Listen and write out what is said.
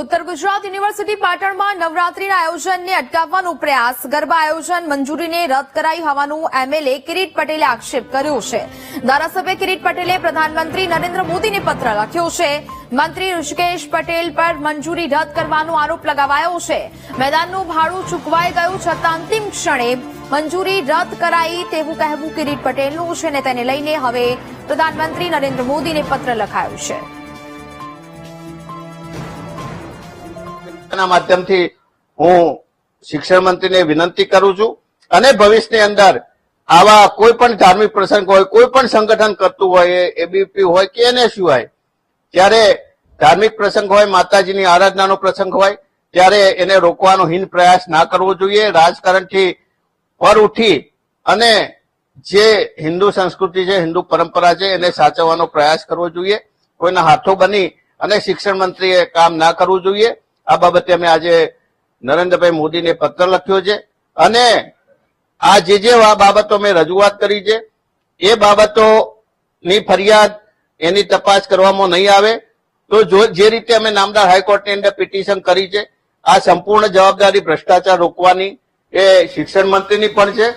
ઉત્તર ગુજરાત યુનિવર્સિટી પાટણમાં નવરાત્રીના આયોજનને અટકાવવાનો પ્રયાસ. ગરબા આયોજન મંજૂરીને રદ કરાઈ હોવાનું એમએલએ કિરીટ પટેલે આક્ષેપ કર્યો છે. ધારાસભ્ય કિરીટ પટેલે પ્રધાનમંત્રી નરેન્દ્ર મોદીને પત્ર લખ્યો છે. મંત્રી ઋષિકેશ પટેલ પર મંજૂરી રદ કરવાનો આરોપ લગાવાયો છે. મેદાનનું ભાડું ચૂકવાઈ ગયું છતાં અંતિમ ક્ષણે મંજૂરી રદ કરાઈ તેવું કહેવું કિરીટ પટેલનું છે અને તેને લઈને હવે પ્રધાનમંત્રી નરેન્દ્ર મોદીને પત્ર લખાયો છે. ના માધ્યમથી હું શિક્ષણ મંત્રીને વિનંતી કરું છું અને ભવિષ્યની અંદર આવા કોઈ પણ ધાર્મિક પ્રસંગ હોય, કોઈ પણ સંગઠન કરતું હોય એબીપી હોય કે એનએસયુ હોય, ત્યારે ધાર્મિક પ્રસંગ હોય, માતાજીની આરાધનાનો પ્રસંગ હોય, ત્યારે એને રોકવાનો હિન પ્રયાસ ના કરવો જોઈએ. રાજકારણથી પર ઉઠી અને જે હિન્દુ સંસ્કૃતિ છે, હિન્દુ પરંપરા છે, એને સાચવવાનો પ્રયાસ કરવો જોઈએ. કોઈના હાથો બની અને શિક્ષણ મંત્રીએ કામ ના કરવું જોઈએ. આ બાબતે અમે આજે નરેન્દ્રભાઈ મોદીને પત્ર લખ્યો છે અને આ જે જે બાબતો મેં રજૂઆત કરી છે, એ બાબતોની ફરિયાદ એની તપાસ કરવામાં નહીં આવે. તો જો જે રીતે અમે નામદાર હાઈકોર્ટની અંદર પિટિશન કરી છે, આ સંપૂર્ણ જવાબદારી ભ્રષ્ટાચાર રોકવાની એ શિક્ષણ મંત્રીની પણ છે.